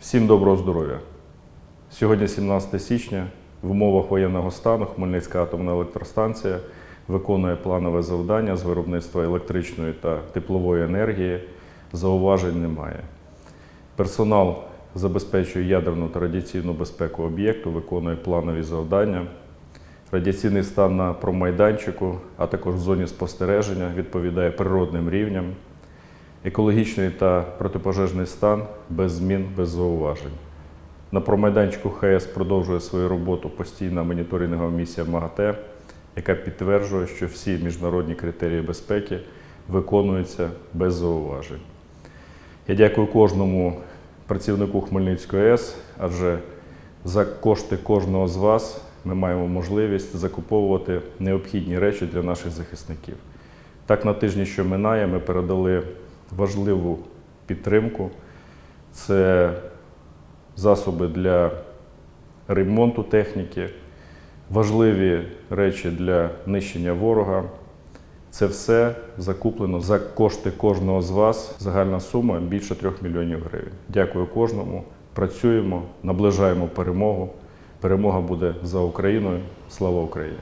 Всім доброго здоров'я! Сьогодні 17 січня. В умовах воєнного стану Хмельницька атомна електростанція виконує планове завдання з виробництва електричної та теплової енергії. Зауважень немає. Персонал забезпечує ядерну та радіаційну безпеку об'єкту, виконує планові завдання. Радіаційний стан на промайданчику, а також в зоні спостереження відповідає природним рівням. Екологічний та протипожежний стан без змін, без зауважень. На промайданчику ХС продовжує свою роботу постійна моніторингова місія МАГАТЕ, яка підтверджує, що всі міжнародні критерії безпеки виконуються без зауважень. Я дякую кожному працівнику Хмельницької АЕС, адже за кошти кожного з вас ми маємо можливість закуповувати необхідні речі для наших захисників. Так, на тижні, що минає, ми передали важливу підтримку. Це засоби для ремонту техніки, важливі речі для нищення ворога. Це все закуплено за кошти кожного з вас. Загальна сума більше трьох мільйонів гривень. Дякую кожному. Працюємо, наближаємо перемогу. Перемога буде за Україною. Слава Україні!